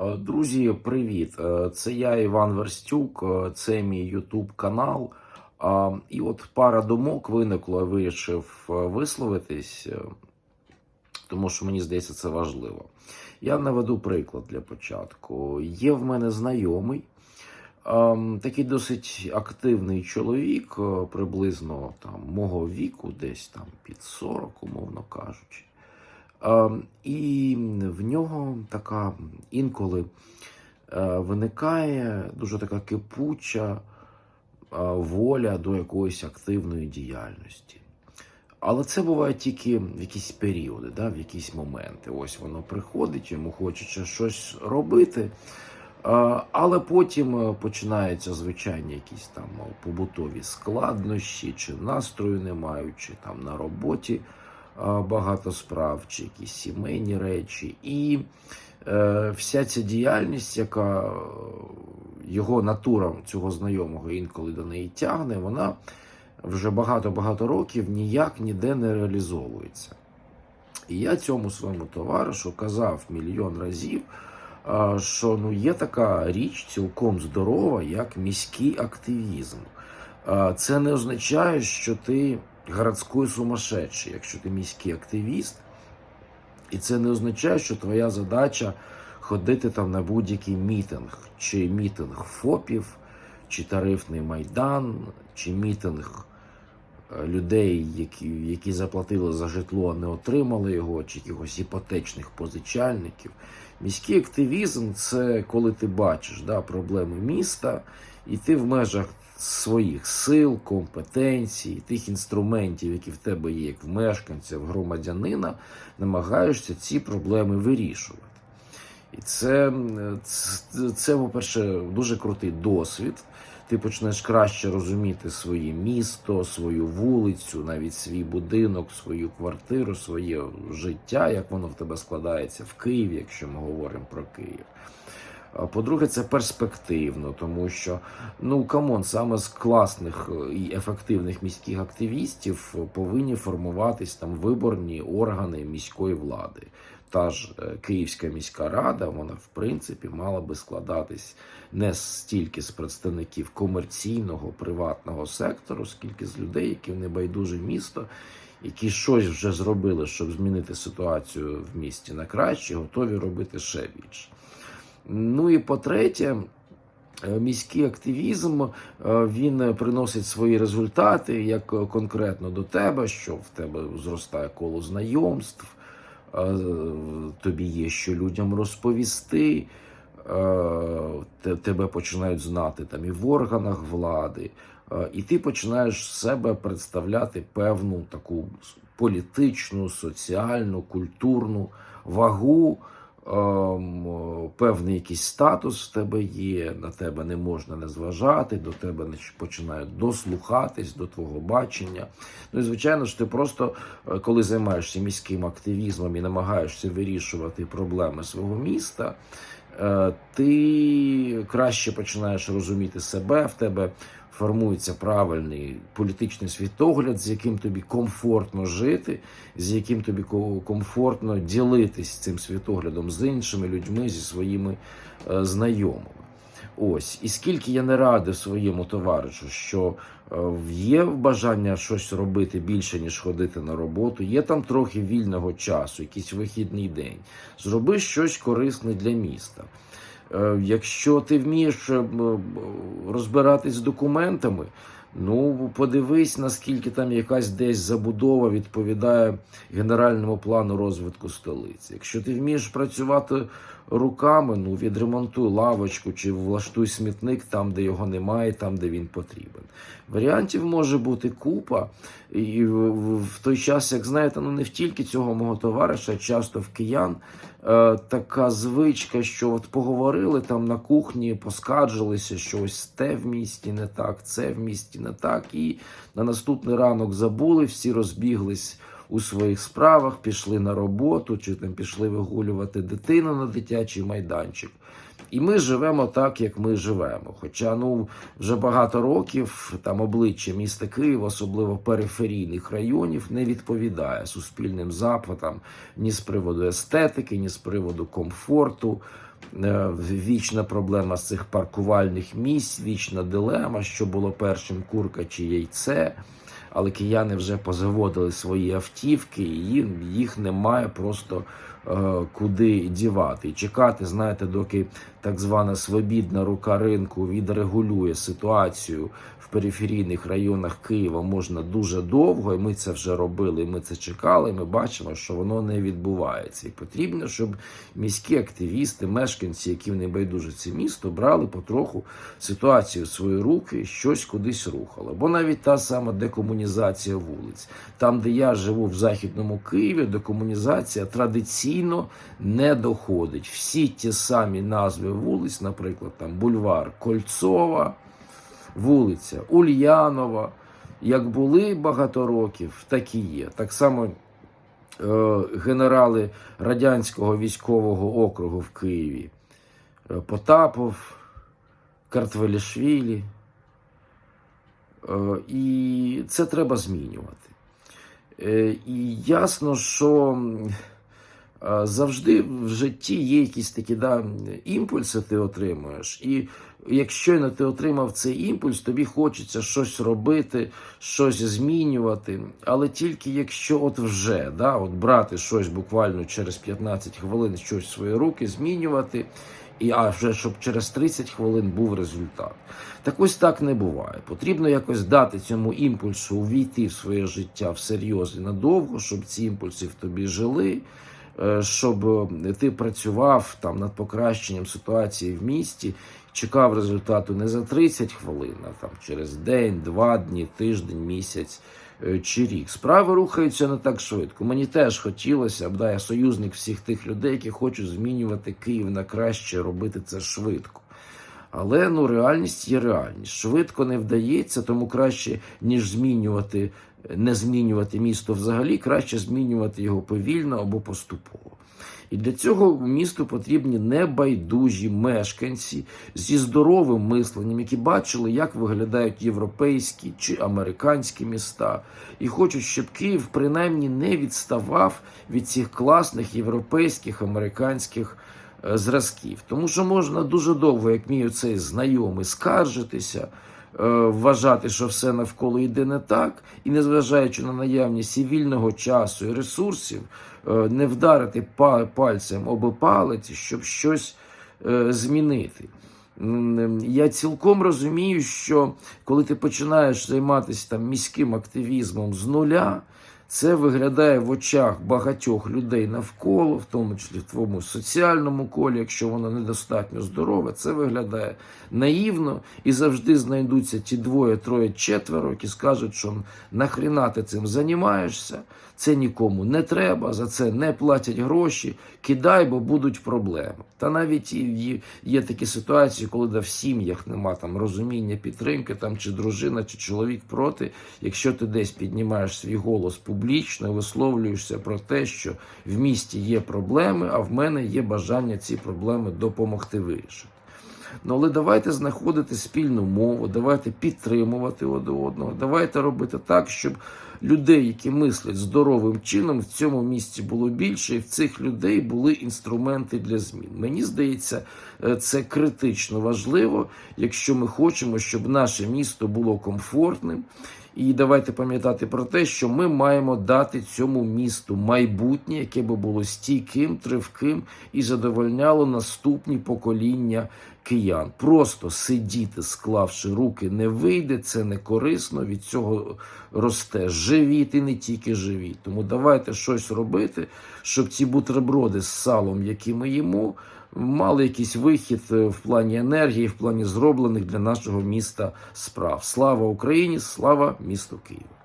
Е, Друзі, привіт! Е, Це я Іван Верстюк, е, це мій Ютуб канал. І от пара думок виникло, я вирішив висловитись, тому що мені здається, це важливо. Я наведу приклад для початку. Є в мене знайомий, ем, такий досить активний чоловік, приблизно там мого віку, десь там під 40, умовно кажучи. Ем, І в нього така інколи е, виникає дуже така кипуча е, воля до якоїсь активної діяльності. Але це буває тільки в якісь періоди, да, в якісь моменти. Ось воно приходить, йому хочеться щось робити. Е, Але потім починаються звичайні якісь там побутові складнощі, чи настрою не мають, чи там на роботі багато справ, чи якісь сімейні речі. І е, вся ця діяльність, яка е, його натура цього знайомого інколи до неї тягне, вона вже багато-багато років ніяк ніде не реалізовується. І я цьому своєму товаришу казав мільйон разів, що ну, є така річ цілком здорова, як міський активізм. Це не означає, що ти городський сумасшедший, якщо ти міський активіст. І це не означає, що твоя задача ходити там на будь-який мітинг, чи мітинг ФОПів, чи тарифний майдан, чи мітинг е, людей, які, які заплатили за житло, а не отримали його, чи якихось іпотечних позичальників. Міський активізм це коли ти бачиш да, проблеми міста, і ти в межах своїх сил, компетенцій, тих інструментів, які в тебе є, як в мешканця, в громадянина, намагаєшся ці проблеми вирішувати. І це, це, по-перше, дуже крутий досвід. Ти почнеш краще розуміти своє місто, свою вулицю, навіть свій будинок, свою квартиру, своє життя, як воно в тебе складається в Києві, якщо ми говоримо про Київ. По-друге, це перспективно, тому що ну камон, саме з класних е, і ефективних міських активістів повинні формуватись там виборні органи міської влади. Та ж е, Київська міська рада, вона в принципі мала би складатись не стільки з представників комерційного приватного сектору, скільки з людей, які не байдуже місто, які щось вже зробили, щоб змінити ситуацію в місті на краще, готові робити ще більше. Ну і по-третє, е, міський активізм е, він приносить свої результати як конкретно до тебе, що в тебе зростає коло знайомств, е, тобі є що людям розповісти. Тебе починають знати там і в органах влади, е, і ти починаєш себе представляти певну таку політичну, соціальну, культурну вагу певний якийсь статус в тебе є, на тебе не можна не зважати, до тебе починають дослухатись до твого бачення. Ну і звичайно ж, ти просто, е, коли займаєшся міським активізмом і намагаєшся вирішувати проблеми свого міста. Е, Ти краще починаєш розуміти себе, в тебе формується правильний політичний світогляд, з яким тобі комфортно жити, з яким тобі комфортно ділитись цим світоглядом з іншими людьми, зі своїми е, знайомими. Ось, і скільки я не радив своєму товаришу, що е, є бажання щось робити більше, ніж ходити на роботу, є там трохи вільного часу, якийсь вихідний день. Зроби щось корисне для міста. Е, Якщо ти вмієш е, розбиратись з документами, ну подивись, наскільки там якась десь забудова відповідає генеральному плану розвитку столиці. Якщо ти вмієш працювати руками, ну відремонтуй лавочку чи влаштуй смітник там, де його немає, там, де він потрібен. Варіантів може бути купа. І в, той час, як знаєте, ну не тільки цього мого товариша, часто в киян е, така звичка, що от поговорили там на кухні, поскаржилися, що ось те в місті не так, це в місті не так. І на наступний ранок забули, всі розбіглись у своїх справах, пішли на роботу, чи там пішли вигулювати дитину на дитячий майданчик. І ми живемо так, як ми живемо. Хоча ну вже багато років там обличчя міста Києва, особливо периферійних районів, не відповідає суспільним запитам ні з приводу естетики, ні з приводу комфорту. Е, Вічна проблема з цих паркувальних місць, вічна дилема, що було першим курка чи яйце. Але кияни вже позаводили свої автівки, і їх немає просто е, куди дівати. І чекати, знаєте, доки так звана свобідна рука ринку відрегулює ситуацію в периферійних районах Києва можна дуже довго, і ми це вже робили. і Ми це чекали. і Ми бачимо, що воно не відбувається. І потрібно, щоб міські активісти, мешканці, які не байдуже це місто, брали потроху ситуацію в свої руки, щось кудись рухало. Бо навіть та сама декомунізація вулиць, там, де я живу в західному Києві, декомунізація традиційно не доходить. Всі ті самі назви вулиць, наприклад, там бульвар Кольцова, вулиця Ульянова. Як були багато років, так і є. Так само е, генерали радянського військового округу в Києві е, Потапов, Картвелішвілі. Е, і це треба змінювати. Е, і ясно, що завжди в житті є якісь такі да, імпульси, ти отримуєш. І якщо ти отримав цей імпульс, тобі хочеться щось робити, щось змінювати. Але тільки якщо от вже да, от брати щось буквально через 15 хвилин, щось в свої руки, змінювати. І а вже щоб через 30 хвилин був результат. Так ось так не буває. Потрібно якось дати цьому імпульсу увійти в своє життя всерйоз і надовго, щоб ці імпульси в тобі жили, щоб е, ти працював там над покращенням ситуації в місті, чекав результату не за 30 хвилин, а там через день, два дні, тиждень, місяць е, чи рік. Справи рухаються не так швидко. Мені теж хотілося б, да, я союзник всіх тих людей, які хочуть змінювати Київ на краще, робити це швидко. Але ну реальність є реальність. Швидко не вдається, тому краще, ніж змінювати, не змінювати місто взагалі, краще змінювати його повільно або поступово. І для цього місту потрібні небайдужі мешканці зі здоровим мисленням, які бачили, як виглядають європейські чи американські міста, і хочуть, щоб Київ принаймні не відставав від цих класних європейських американських е, зразків. Тому що можна дуже довго, як мій оцей знайомий, скаржитися. Е, Вважати, що все навколо йде не так, і незважаючи на наявність і вільного часу і ресурсів, е, не вдарити пальцем об палець, щоб щось е, змінити. Я цілком розумію, що коли ти починаєш займатися там міським активізмом з нуля, це виглядає в очах багатьох людей навколо, в тому числі в твоєму соціальному колі, якщо воно недостатньо здорове, це виглядає наївно і завжди знайдуться ті двоє, троє, четверо, які скажуть, що нахріна ти цим займаєшся, це нікому не треба, за це не платять гроші, кидай, бо будуть проблеми. Та навіть є, такі ситуації, коли да, в сім'ях нема там розуміння, підтримки, там чи дружина, чи чоловік проти. Якщо ти десь піднімаєш свій голос публічно висловлюєшся про те, що в місті є проблеми, а в мене є бажання ці проблеми допомогти вирішити. Ну, але давайте знаходити спільну мову, давайте підтримувати один одного, давайте робити так, щоб людей, які мислять здоровим чином, в цьому місці було більше, і в цих людей були інструменти для змін. Мені здається, е, це критично важливо, якщо ми хочемо, щоб наше місто було комфортним. І давайте пам'ятати про те, що ми маємо дати цьому місту майбутнє, яке би було стійким, тривким і задовольняло наступні покоління киян. Просто сидіти, склавши руки, не вийде, це не корисно. Від цього росте живіт і не тільки живіт. Тому давайте щось робити, щоб ці бутерброди з салом, які ми їмо, мали якийсь вихід е, в плані енергії, в плані зроблених для нашого міста справ. Слава Україні! Слава місту Києву!